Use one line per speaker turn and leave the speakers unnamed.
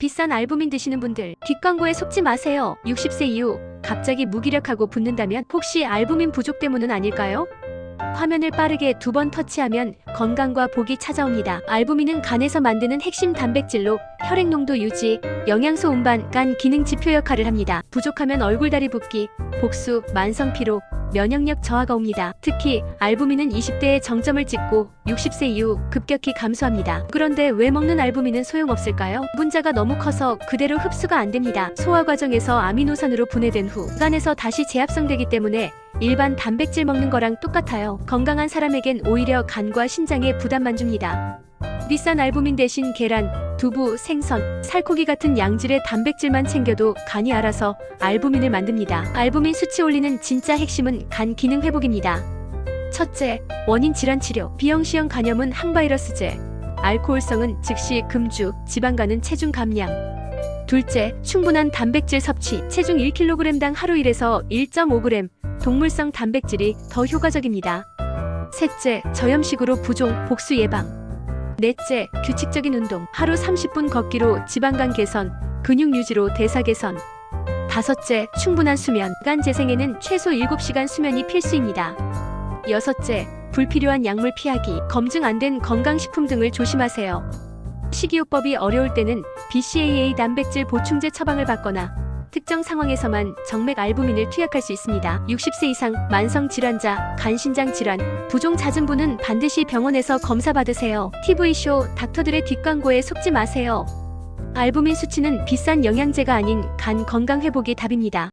비싼 알부민 드시는 분들 뒷광고에 속지 마세요. 60세 이후 갑자기 무기력하고 붓는다면 혹시 알부민 부족 때문은 아닐까요? 화면을 빠르게 두 번 터치하면 건강과 복이 찾아옵니다. 알부민은 간에서 만드는 핵심 단백질로 혈액 농도 유지, 영양소 운반, 간 기능 지표 역할을 합니다. 부족하면 얼굴 다리 붓기, 복수, 만성 피로, 면역력 저하가 옵니다. 특히 알부민은 20대에 정점을 찍고 60세 이후 급격히 감소합니다. 그런데 왜 먹는 알부민은 소용없을까요? 문자가 너무 커서 그대로 흡수가 안 됩니다. 소화 과정에서 아미노산으로 분해된 후 간에서 다시 재합성되기 때문에 일반 단백질 먹는 거랑 똑같아요. 건강한 사람에겐 오히려 간과 신장에 부담만 줍니다. 비싼 알부민 대신 계란, 두부, 생선, 살코기 같은 양질의 단백질만 챙겨도 간이 알아서 알부민을 만듭니다. 알부민 수치 올리는 진짜 핵심은 간 기능 회복입니다. 첫째, 원인 질환 치료. 비형시형 간염은 항바이러스제. 알코올성은 즉시 금주, 지방간은 체중 감량. 둘째, 충분한 단백질 섭취. 체중 1kg당 하루 1에서 1.5g. 동물성 단백질이 더 효과적입니다. 셋째, 저염식으로 부종, 복수 예방. 넷째, 규칙적인 운동. 하루 30분 걷기로 지방간 개선, 근육 유지로 대사 개선. 다섯째, 충분한 수면. 간 재생에는 최소 7시간 수면이 필수입니다. 여섯째, 불필요한 약물 피하기. 검증 안 된 건강식품 등을 조심하세요. 식이요법이 어려울 때는 BCAA 단백질 보충제 처방을 받거나 특정 상황에서만 정맥 알부민을 투약할 수 있습니다. 60세 이상 만성 질환자, 간신장 질환, 부종 잦은 분은 반드시 병원에서 검사 받으세요. TV쇼 닥터들의 뒷광고에 속지 마세요. 알부민 수치는 비싼 영양제가 아닌 간 건강 회복이 답입니다.